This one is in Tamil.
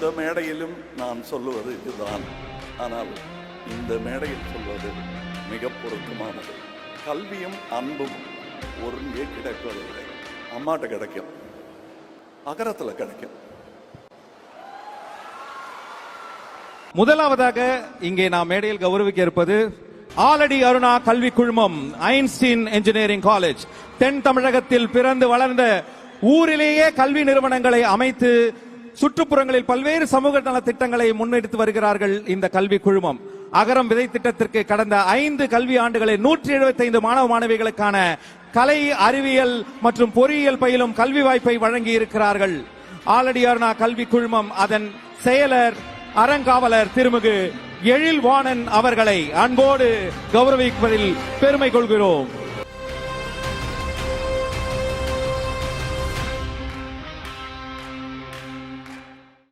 இந்த மேடையிலும் நான் சொல்லுவது இதுதான். ஆனால் இந்த மேடையில் சொல்வது மிக பொருத்தமானது. கல்வியும் அன்பும் ஒருங்கே கிடைப்பதில்லை. அம்மாட்ட கிடைக்கும். அகரத்தில் கிடைக்கும். முதலாவதாக இங்கே நாம் மேடையில் கௌரவிக்க இருப்பது ஆலடி அருணா கல்வி குழுமம் ஐன்ஸ்டீன் இன்ஜினியரிங் காலேஜ் தென் தமிழகத்தில் பிறந்து வளர்ந்த ஊரிலேயே கல்வி நிறுவனங்களை அமைத்து சுற்றுப்புறங்களில் பல்வேறு சமூக நல திட்டங்களை முன்னெடுத்து வருகிறார்கள் இந்த கல்வி குழுமம். அகரம் விதை திட்டத்திற்கு கடந்த ஐந்து கல்வி ஆண்டுகளில் நூற்றி எழுபத்தி ஐந்து மாணவ மாணவிகளுக்கான கலை அறிவியல் மற்றும் பொறியியல் பயிலும் கல்வி வாய்ப்பை வழங்கி இருக்கிறார்கள் ஆலடியார்னா கல்வி குழுமம் அதன் செயலர் அறங்காவலர் திருமிகு எழில்வாணன் அவர்களை அன்போடு கௌரவிப்பதில் பெருமை கொள்கிறோம்.